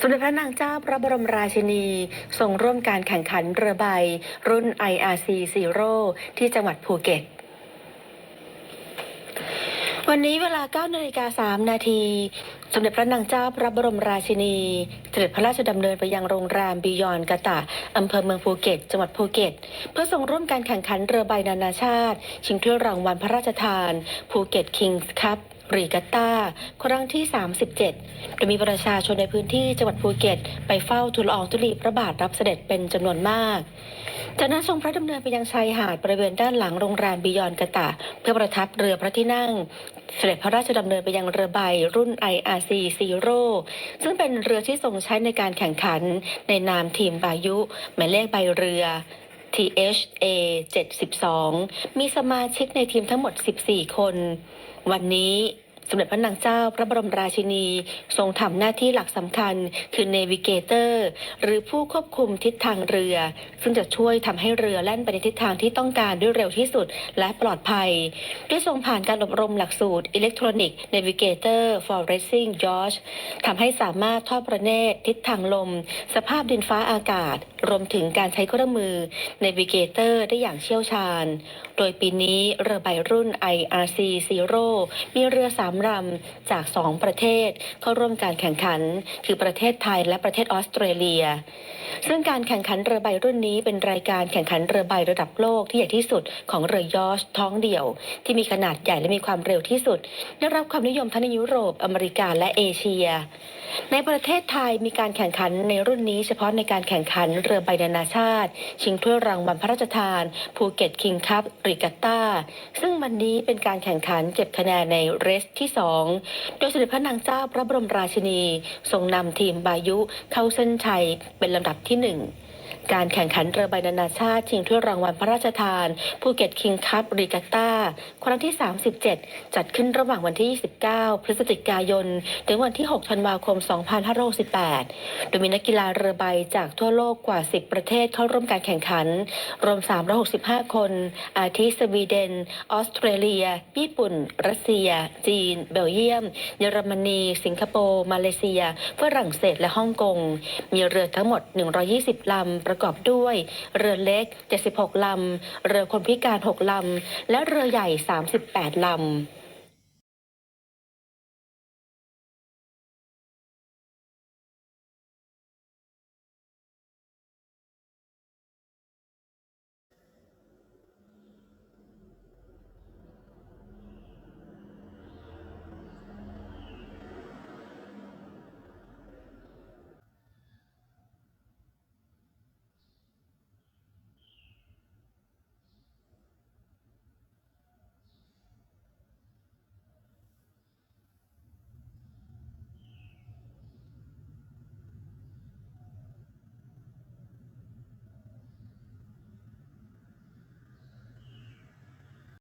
สมเด็จพระนางเจ้าพระบรมราชินีทรงร่วมการแข่งขันเรือใบ รุ่น IRC Zero ที่จังหวัดภูเก็ต วันนี้เวลา9นาฬิกา3นาที สมเด็จพระนางเจ้าพระบรมราชินี เสด็จพระราชดำเนินไปยังโรงแรมบิยอนกะตะ อำเภอเมืองภูเก็ต จังหวัดภูเก็ต เพื่อทรงร่วมการแข่งขันเรือใบนานาชาติ ชิงถ้วยรางวัลพระราชทาน ภูเก็ตคิงส์คัพรีกัตาครั้งที่ 37 โดยมีประชาชนในพื้นที่จังหวัดภูเก็ต ไปเฝ้าทูลอองทุลีพระบาทรับเสด็จเป็นจำนวนมาก จากนั้นทรงพระดำเนินไปยังชายหาดบริเวณด้านหลังโรงแรมบิยอนกะตะ เพื่อประทับเรือพระที่นั่ง เสด็จพระราชดำเนินไปยังเรือใบรุ่น IRC Zero ซึ่งเป็นเรือที่ทรงใช้ในการแข่งขันในนามทีมบายุหมายเลขใบเรือ THA 72 มีสมาชิกในทีมทั้งหมด 14 คน วันนี้ สมเด็จพระนางเจ้าพระบรมราชินี ทรงทำหน้าที่หลักสำคัญ คือเนวิเกเตอร์ หรือผู้ควบคุมทิศทางเรือ ซึ่งจะช่วยทำให้เรือแล่นไปในทิศทางที่ต้องการด้วยเร็วที่สุดและปลอดภัยด้วยทรงผ่านการอบรมหลักสูตร Electronic Navigator for Racing Yacht ทำให้สามารถทอดประเนตรทิศทางลม สภาพดินฟ้าอากาศ รวมถึงการใช้เครื่องมือ Navigator ได้อย่างเชี่ยวชาญ โดยปีนี้เรือใบรุ่น IRC Zero มีเรือสามลำจาก 2 ประเทศ เข้าร่วมการแข่งขัน คือประเทศไทยและประเทศออสเตรเลีย ซึ่งการแข่งขันเรือใบรุ่นนี้เป็นรายการแข่งขันเรือใบระดับโลกที่ใหญ่ที่สุดของเรือยอชท้องเดี่ยว ที่มีขนาดใหญ่และมีความเร็วที่สุด ได้รับความนิยมทั้งในยุโรปอเมริกาและเอเชีย ในประเทศไทยมีการแข่งขันในรุ่นนี้เฉพาะในการแข่งขันเรือใบนานาชาติ ชิงถ้วยรางวัลพระราชทาน ภูเก็ตคิงคัพริกัตตาซึ่งวันนี้เป็นการแข่งขันเก็บคะแนนในเรสที่2โดยสมเด็จพระนางเจ้าพระบรมราชินี ทรงนำทีมบายุเข้าเส้นชัยเป็นลำดับที่หนึ่ง การแข่งขันเรือใบนานาชาติ ชิงถ้วยรางวัลพระราชทานภูเก็ตคิงคัพรีกัตตาครั้งที่ 37 จัดขึ้นระหว่างวันที่ 29 พฤศจิกายน ถึงวันที่ 6 ธันวาคม 2568 โดยมีนักกีฬาเรือใบจากทั่วโลกกว่า 10 ประเทศเข้าร่วมการแข่งขัน รวม 365 คน อาทิสวีเดน ออสเตรเลีย ญี่ปุ่น รัสเซีย จีน เบลเยียม เยอรมนี สิงคโปร์ มาเลเซีย ฝรั่งเศส และฮ่องกง มีเรือทั้งหมด 120 ลำประกอบด้วย เรือเล็ก 76 ลำ เรือคนพิการ 6 ลำ และเรือใหญ่ 38 ลำ